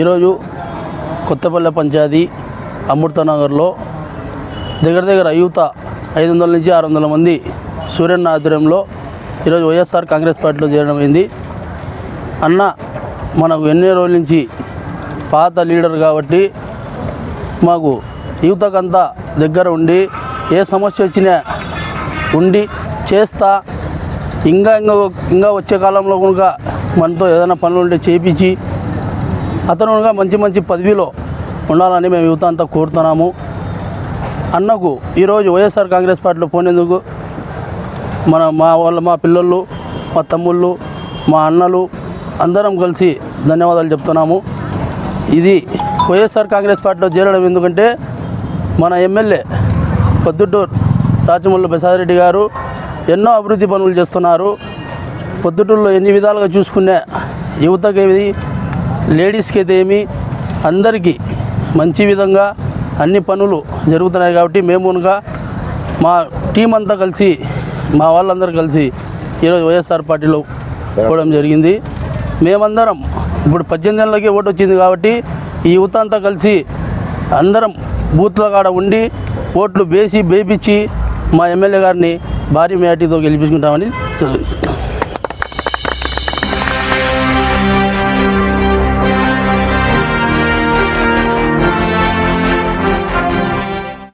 ఈరోజు కొత్తపల్లె పంచాయతీ అమృతనగర్లో దగ్గర దగ్గర యువత ఐదు వందల నుంచి ఆరు వందల మంది సూర్యన్న ఆధ్వర్యంలో ఈరోజు వైఎస్ఆర్ కాంగ్రెస్ పార్టీలో చేరడం అయింది. అన్న మనకు ఎన్ని రోజుల నుంచి పాత లీడర్ కాబట్టి మాకు యువతకంతా దగ్గర ఉండి ఏ సమస్య వచ్చినా ఉండి చేస్తా ఇంకా ఇంకా ఇంకా వచ్చే కాలంలో కనుక మనతో ఏదైనా పనులు ఉంటే చేపించి అతను మంచి మంచి పదవిలో ఉండాలని మేము యువత అంతా కోరుతున్నాము. అన్నకు ఈరోజు వైఎస్ఆర్ కాంగ్రెస్ పార్టీలో పోనేందుకు మన మా వాళ్ళ మా పిల్లలు మా తమ్ముళ్ళు మా అన్నలు అందరం కలిసి ధన్యవాదాలు చెప్తున్నాము. ఇది వైఎస్ఆర్ కాంగ్రెస్ పార్టీలో చేరడం ఎందుకంటే మన ఎమ్మెల్యే పొద్దుటూరు రాజమల్లు ప్రసాదరెడ్డి గారు ఎన్నో అభివృద్ధి పనులు చేస్తున్నారు. పొద్దుటూరులో ఎన్ని విధాలుగా చూసుకునే యువతకి లేడీస్కి అయితే ఏమి అందరికీ మంచి విధంగా అన్ని పనులు జరుగుతున్నాయి కాబట్టి మేము మా టీం అంతా కలిసి మా వాళ్ళందరూ కలిసి ఈరోజు వైఎస్ఆర్ పార్టీలో పోవడం జరిగింది. మేమందరం ఇప్పుడు పద్దెనిమిది ఏళ్ళకి ఓటు వచ్చింది కాబట్టి ఈ యువత అంతా కలిసి అందరం బూత్ల కాడ ఉండి ఓట్లు వేసి వేపించి మా ఎమ్మెల్యే గారిని భారీ మేటితో గెలిపించుకుంటామని తెలియజేస్తున్నాం.